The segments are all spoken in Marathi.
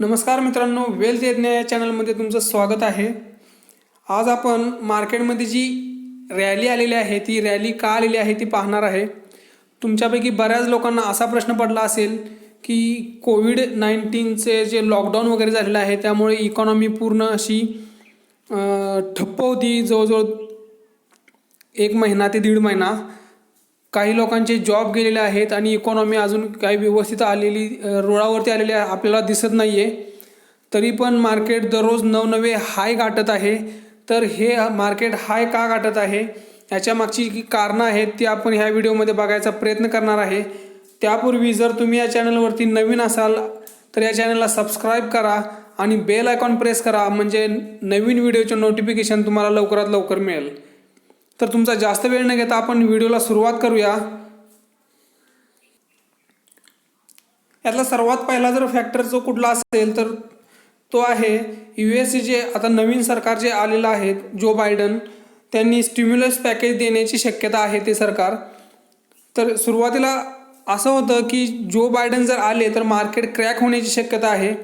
नमस्कार मित्रांनो वेल्थ यज्ञ या चॅनलमध्ये तुमचं स्वागत आहे. आज आपण मार्केटमध्ये जी रॅली आलेली आहे ती रॅली का आलेली आहे ती पाहणार आहे. तुमच्यापैकी बऱ्याच लोकांना असा प्रश्न पडला असेल की कोविड नाईन्टीनचे जे लॉकडाऊन वगैरे झालेलं आहे त्यामुळे इकॉनॉमी पूर्ण अशी ठप्प होती जवळजवळ एक महिना ते दीड महिना. काही लोकांचे जॉब गेलेले आहेत आणि इकॉनॉमी अजून काही व्यवस्थित आलेली रुळावरती आलेली आपल्याला दिसत नाही आहे तरी पण मार्केट दररोज नवनवे हाय गाठत आहे. तर हे मार्केट हाय का गाठत आहे? याच्या मागची जी कारणं आहेत ती आपण ह्या व्हिडिओमध्ये बघायचा प्रयत्न करणार आहे. त्यापूर्वी जर तुम्ही या चॅनलवरती नवीन असाल तर या चॅनलला सबस्क्राईब करा आणि बेल आयकॉन प्रेस करा म्हणजे नवीन व्हिडिओचे नोटिफिकेशन तुम्हाला लवकरात लवकर मिळेल. तर तुमचा जास्त वेळ न घेता आपण व्हिडिओला सुरुवात करूया. यातला सर्वात पहिला जर फॅक्टर जो कुठला असेल तर तो आहे यू एस जे आता नवीन सरकार जे आलेलं आहे जो बायडन त्यांनी स्टिम्युलस पॅकेज देण्याची शक्यता आहे ते सरकार. तर सुरुवातीला असं होतं की जो बायडन जर आले तर मार्केट क्रॅक होण्याची शक्यता आहे.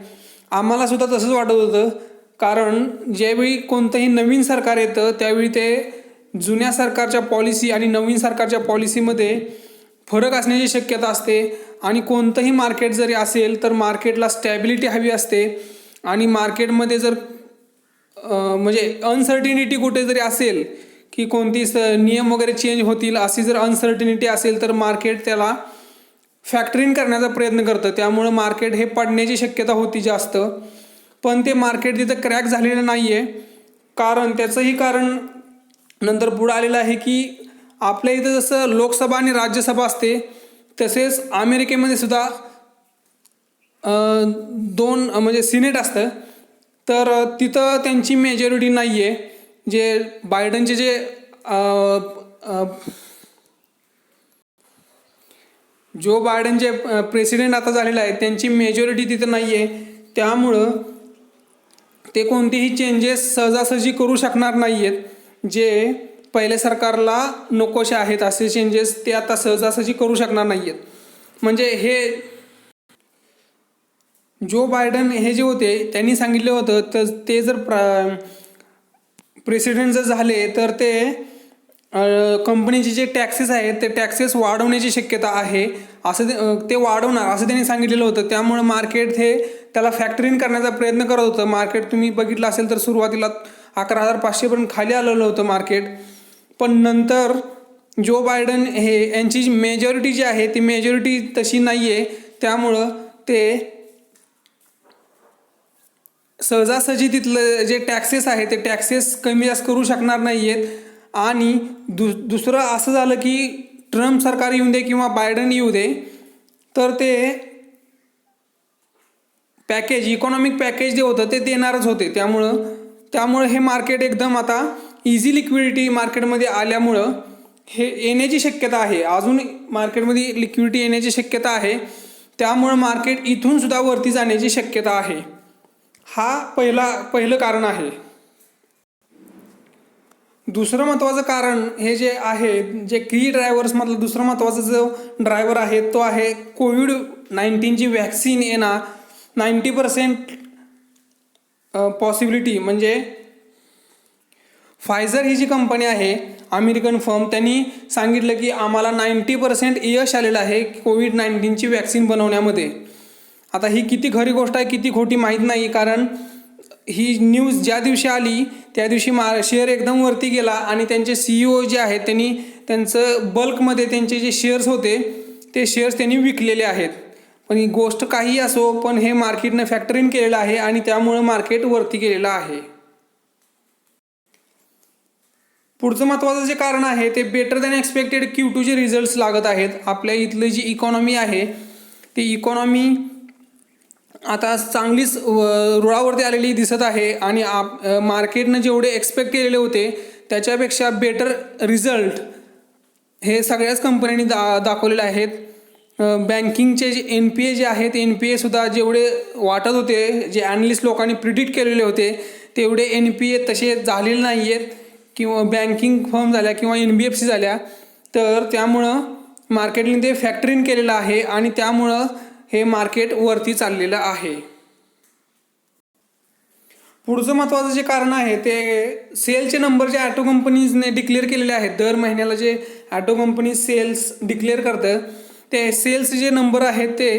आम्हालासुद्धा तसंच वाटत होतं कारण ज्यावेळी कोणतंही नवीन सरकार येतं त्यावेळी ते जुन्या सरकारच्या पॉलिसी आणि नवीन सरकारच्या पॉलिसीमध्ये फरक असण्याची शक्यता असते. आणि कोणतंही मार्केट जरी असेल तर मार्केटला स्टॅबिलिटी हवी असते. आणि मार्केटमध्ये जर म्हणजे अनसर्टिनिटी कुठे जरी असेल की कोणती स नियम वगैरे चेंज होतील अशी जर अनसर्टिनिटी असेल तर मार्केट त्याला फॅक्टरीन करण्याचा प्रयत्न करतं. त्यामुळं मार्केट हे पडण्याची शक्यता होती जास्त. पण ते मार्केट तिथं क्रॅक झालेलं नाही आहे कारण त्याचंही कारण नंतर पुढं आलेलं आहे की आपल्या इथं जसं लोकसभा आणि राज्यसभा असते तसेच अमेरिकेमध्ये सुद्धा दोन म्हणजे सिनेट असतं. तर तिथं त्यांची मेजॉरिटी नाही आहे जे बायडनचे जे जो बायडन जे प्रेसिडेंट आता झालेला आहे त्यांची मेजॉरिटी तिथं नाही आहे त्यामुळं ते कोणतेही चेंजेस सहजासहजी करू शकणार नाही आहेत जे पहिल्या सरकारला नकोसे आहेत असे चेंजेस ते आता सहजासहजी करू शकणार नाही आहेत म्हणजे हे जो बायडन हे जे होते त्यांनी सांगितलं होतं तर ते जर प्र प्रेसिडेंट जर झाले तर ते कंपनीचे जे टॅक्सेस आहेत ते टॅक्सेस वाढवण्याची शक्यता आहे असं ते ते वाढवणार असं त्यांनी सांगितलेलं होतं. त्यामुळं मार्केट हे त्याला फॅक्टरिंग करण्याचा प्रयत्न करत होतं. मार्केट तुम्ही बघितलं असेल तर सुरुवातीला अकरा हजार पाचशेपर्यंत खाली आलेलं होतं मार्केट. पण नंतर जो बायडन हे यांची जी मेजॉरिटी जी आहे ती मेजॉरिटी तशी नाही आहे त्यामुळं ते सहजासहजी तिथलं जे टॅक्सेस आहे ते टॅक्सेस कमी जास्त करू शकणार नाही आहेत आणि दु दुसरं असं झालं की ट्रम्प सरकार येऊ दे किंवा बायडन येऊ दे तर ते पॅकेज इकॉनॉमिक पॅकेज जे होतं ते देणारच होते. त्यामुळं त्यामुळे हे मार्केट एकदम आता इझी लिक्विडिटी मार्केटमध्ये आल्यामुळं हे येण्याची शक्यता आहे. अजून मार्केटमध्ये लिक्विडिटी येण्याची शक्यता आहे. त्यामुळं मार्केट इथून सुद्धा वरती जाण्याची शक्यता आहे. हा पहिला पहिलं कारण आहे. दुसरं महत्त्वाचं कारण हे जे आहे जे की ड्रायव्हर्समधलं दुसरं महत्त्वाचा जो ड्रायव्हर आहे तो आहे कोविड नाईन्टीनची व्हॅक्सिन येणार. नाईंटी पर्सेंट पॉसिबिलिटी म्हणजे फायझर ही जी कंपनी आहे अमेरिकन फर्म त्यांनी सांगितलं की आम्हाला नाईंटी पर्सेंट यश आलेलं आहे कोविड नाईन्टीनची वॅक्सिन बनवण्यामध्ये. आता ही किती खरी गोष्ट आहे किती खोटी माहीत नाही कारण ही न्यूज ज्या दिवशी आली त्या दिवशी मा शेअर एकदम वरती गेला आणि त्यांचे सी ओ जे आहेत त्यांनी त्यांचं बल्कमध्ये त्यांचे जे शेअर्स होते ते शेअर्स त्यांनी विकलेले आहेत. पण ही गोष्ट काही असो पण हे मार्केटनं फॅक्टरिंग केलेलं आहे आणि त्यामुळं मार्केट वरती गेलेलं आहे. पुढचं महत्त्वाचं जे कारण आहे ते बेटर दॅन एक्सपेक्टेड क्यू टूचे रिझल्ट्स लागत आहेत. आपल्या इथलं जी इकॉनॉमी आहे ती इकॉनॉमी आता चांगलीच रुळावरती आलेली दिसत आहे आणि आप मार्केटनं जेवढे एक्सपेक्ट केलेले होते त्याच्यापेक्षा बेटर रिझल्ट हे सगळ्याच कंपन्यांनी दा दाखवलेले आहेत. बँकिंगचे जे एन पी ए जे आहेत एन पी एसुद्धा जेवढे वाटत होते जे ॲनलिस्ट लोकांनी प्रिडिक्ट केलेले होते तेवढे एन पी ए तसे झालेले नाही आहेत किंवा बँकिंग फर्म झाल्या किंवा एन बी एफ सी झाल्या तर त्यामुळं मार्केटने ते फॅक्टरिंग केलेलं आहे आणि त्यामुळं हे मार्केट वरती चाललेलं आहे. पुढचं महत्त्वाचं जे कारण आहे ते सेलचे नंबर जे ॲटो कंपनीजने डिक्लेअर केलेले आहेत दर महिन्याला जे ॲटो कंपनी सेल्स डिक्लेअर करतं ते सेल्स जे नंबर आहेत ते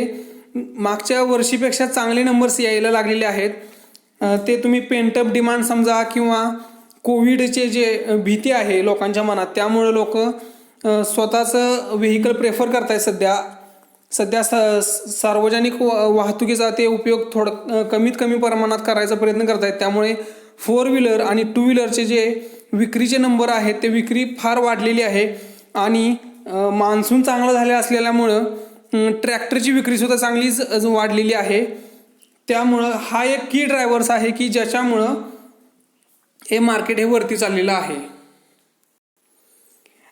मागच्या वर्षीपेक्षा चांगले नंबर्स यायला लागलेले आहेत. ते तुम्ही पेंटअप डिमांड समजा किंवा कोविडचे जे भीती आहे लोकांच्या मनात त्यामुळं लोक स्वतःचं व्हेकल प्रेफर करत आहेत सध्या. सध्या स सार्वजनिक वा- वाहतुकीचा ते उपयोग थोडं कमीत कमी प्रमाणात करायचा प्रयत्न करत आहेत त्यामुळे फोर व्हीलर आणि टू व्हीलरचे जे विक्रीचे नंबर आहेत ते विक्री फार वाढलेली आहे. आणि मान्सून चांगलं झालं असलेल्यामुळं ट्रॅक्टरची विक्रीसुद्धा चांगलीच वाढलेली आहे. त्यामुळं हा एक की ड्रायव्हर्स आहे की ज्याच्यामुळं हे मार्केट हे वरती चाललेलं आहे.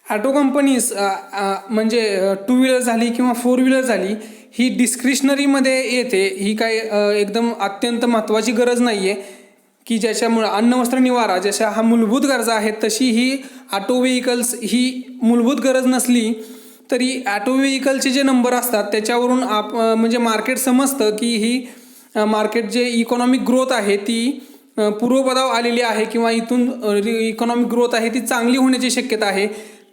ॲटो कंपनीज म्हणजे टू व्हीलर झाली किंवा फोर व्हीलर झाली ही डिस्क्रिशनरीमध्ये येते. ही काय एकदम अत्यंत महत्त्वाची गरज नाही आहे की ज्याच्यामुळं अन्न वस्त्र निवारा जशा हा मूलभूत गरजा आहेत तशी ही ऑटो व्हेकल्स ही मूलभूत गरज नसली तरी ॲटो व्हेकलचे जे नंबर असतात त्याच्यावरून आप म्हणजे मार्केट समजतं की ही मार्केट जे इकॉनॉमिक ग्रोथ आहे ती पूर्वपदाव आलेली आहे किंवा इथून इकॉनॉमिक ग्रोथ आहे ती चांगली होण्याची शक्यता आहे.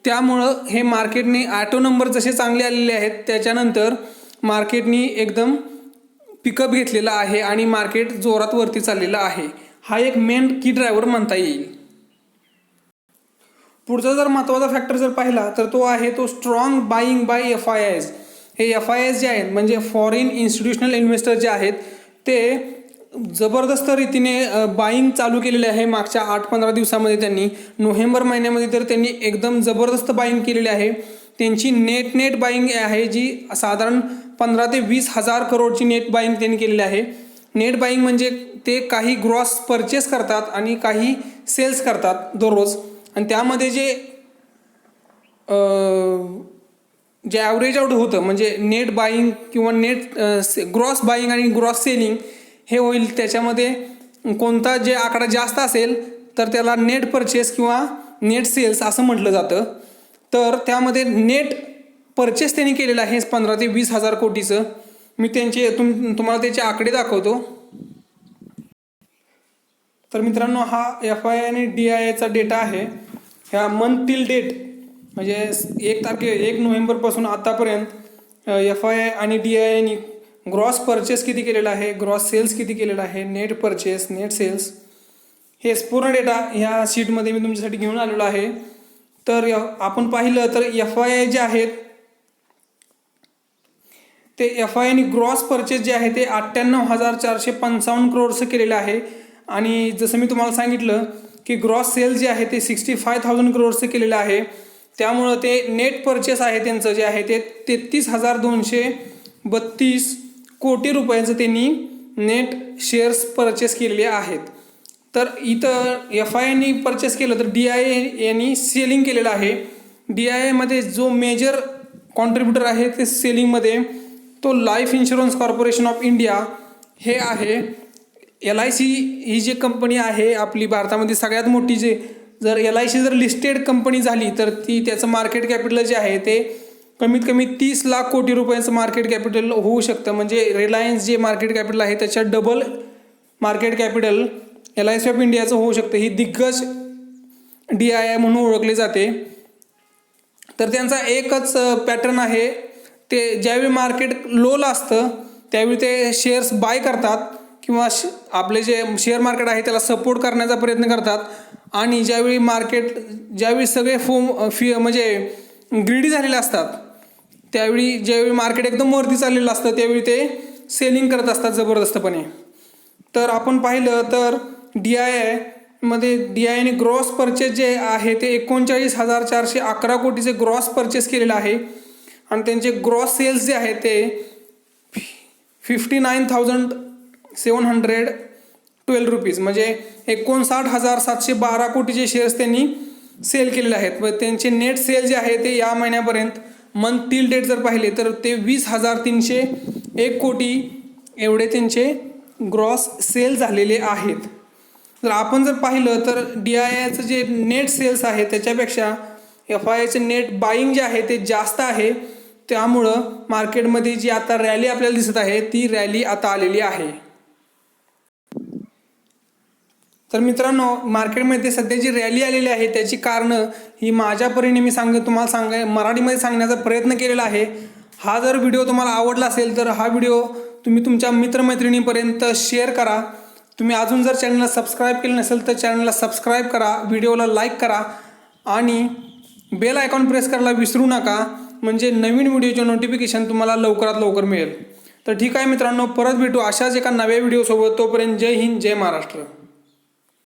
त्यामुळं हे मार्केटने ॲटो नंबर जसे चांगले आलेले आहेत त्याच्यानंतर मार्केटनी एकदम पिकअप घेतलेला आहे आणि मार्केट जोरात वरती चाललेलं आहे. हा एक मेन की ड्रायव्हर म्हणता येईल. पुढचा जर महत्त्वाचा फॅक्टर जर पाहिला तर तो आहे तो strong buying buy F I S हे एफ आय एस जे आहेत म्हणजे फॉरेन इन्स्टिट्यूशनल इन्व्हेस्टर जे आहेत ते जबरदस्त रीतीने बाईंग चालू केलेले आहे मागच्या आठ पंधरा दिवसामध्ये त्यांनी. नोव्हेंबर महिन्यामध्ये तर त्यांनी एकदम जबरदस्त बाईंग केलेली आहे. त्यांची नेट नेट बाईंग आहे जी साधारण पंधरा ते वीस हजार करोडची नेट बाईंग त्यांनी केलेली आहे. नेट बाईंग म्हणजे ते काही ग्रॉस परचेस करतात आणि काही सेल्स करतात दररोज. आणि त्यामध्ये जे जे ॲव्हरेज आउट होतं म्हणजे नेट बाईंग किंवा नेट ग्रॉस बाईंग आणि ग्रॉस सेलिंग हे होईल त्याच्यामध्ये कोणता जे आकडा जास्त असेल तर त्याला नेट परचेस किंवा नेट सेल्स असं म्हटलं जातं. तर त्यामध्ये नेट परचेस त्यांनी केलेलं आहे पंधरा ते वीस हजार कोटीचं. मी त्यांचे तुम तुम्हाला त्याचे आकडे दाखवतो. तर मित्रांनो हा एफ आय आणि डी आय एचा डेटा आहे. ह्या मंथ टिल डेट म्हणजे एक तारखे एक नोव्हेंबरपासून आतापर्यंत एफ आय आय आणि डी आय आयनी ग्रॉस परचेस किती केलेला आहे ग्रॉस सेल्स किती केलेला आहे नेट परचेस नेट सेल्स हे पूर्ण डेटा ह्या शीटमध्ये मी तुमच्यासाठी घेऊन आलेलो आहे. तर य- आपण पाहिलं तर एफ आय आय जे आहेत ते एफ आय आणि ग्रॉस परचेस जे आहे ते अठ्ठ्याण्णव हजार चारशे पंचावन्न करोडचं केलेलं आहे. आणि जसं मी तुम्हाला सांगितलं की ग्रॉस सेल्स जे आहे ते सिक्स्टी फाय थाउजंड करोडचं केलेलं आहे. त्यामुळं ते नेट परचेस आहे त्यांचं जे आहे ते तेहतीस हजार दोनशे बत्तीस कोटी रुपयांचं त्यांनी नेट शेअर्स परचेस केलेले आहेत. तर इथं एफ आय आयनी परचेस केलं तर डी आय यांनी सेलिंग केलेलं आहे. डी आय एमध्ये जो मेजर कॉन्ट्रीब्युटर आहे ते सेलिंगमध्ये तो life insurance corporation of India हे आहे. एल आय सी ही जी कंपनी आहे आपली भारतामध्ये सगळ्यात मोठी जे जर एल आय सी जर लिस्टेड कंपनी झाली तर ती त्याचं मार्केट कॅपिटल जे आहे ते कमीत कमी तीस लाख कोटी रुपयांचं मार्केट कॅपिटल होऊ शकतं. म्हणजे रिलायन्स जे मार्केट कॅपिटल आहे त्याच्या double market capital L I C of इंडियाचं होऊ शकतं. ही दिग्गज डी आय आय म्हणून ओळखले जाते. तर त्यांचा एकच पॅटर्न आहे ते ज्यावेळी मार्केट लोला असतं त्यावेळी ते शेअर्स बाय करतात किंवा श आपले जे शेअर मार्केट आहे त्याला सपोर्ट करण्याचा प्रयत्न करतात. आणि ज्यावेळी मार्केट ज्यावेळी सगळे फोम फी म्हणजे ग्रीडी झालेले असतात त्यावेळी ज्यावेळी मार्केट एकदम वरती चाललेलं असतं त्यावेळी ते सेलिंग करत असतात जबरदस्तपणे. तर आपण पाहिलं तर डी आय आयमध्ये डी आय आयने ग्रॉस परचेस जे आहे ते एकोणचाळीस हजार चारशे अकरा कोटीचे ग्रॉस परचेस केलेलं आहे. आणि त्यांचे ग्रॉस सेल्स जे आहे ते fifty nine thousand seven hundred twelve rupees म्हणजे एकोणसाठ हजार सातशे बारा कोटीचे शेअर्स त्यांनी सेल केलेले आहेत. व त्यांचे नेट सेल जे आहे ते या महिन्यापर्यंत मंथ टील डेट जर पाहिले तर ते वीस हजार तीनशे एक कोटी एवढे त्यांचे ग्रॉस सेल झालेले आहेत. जर आपण जर पाहिलं तर डी आय आयचं जे नेट सेल्स आहे त्याच्यापेक्षा एफ आय एचं नेट बाईंग जे आहे ते जास्त आहे. त्यामुळं मार्केटमध्ये जी आता रॅली आपल्याला दिसत आहे ती रॅली आता आलेली आहे. तर मित्रांनो मार्केटमध्ये सध्या जी रॅली आलेली आहे त्याची कारणं ही माझ्या परीने मी सांग तुम्हाला सांगाय मराठीमध्ये सांगण्याचा प्रयत्न केलेला आहे. हा जर व्हिडिओ तुम्हाला आवडला असेल तर हा व्हिडिओ तुम्ही तुमच्या मित्रमैत्रिणीपर्यंत शेअर करा. तुम्ही अजून जर चॅनलला सबस्क्राईब केलं नसेल तर चॅनलला सबस्क्राईब करा व्हिडिओला लाईक करा आणि बेल आयकॉन प्रेस करायला विसरू नका. म्हणजे नवीन व्हिडिओचे नोटिफिकेशन तुम्हाला लवकरात लवकर मिळेल. तर ठीक आहे मित्रांनो परत भेटू अशाच एका नव्या व्हिडिओसोबत. तोपर्यंत जय हिंद जय महाराष्ट्र.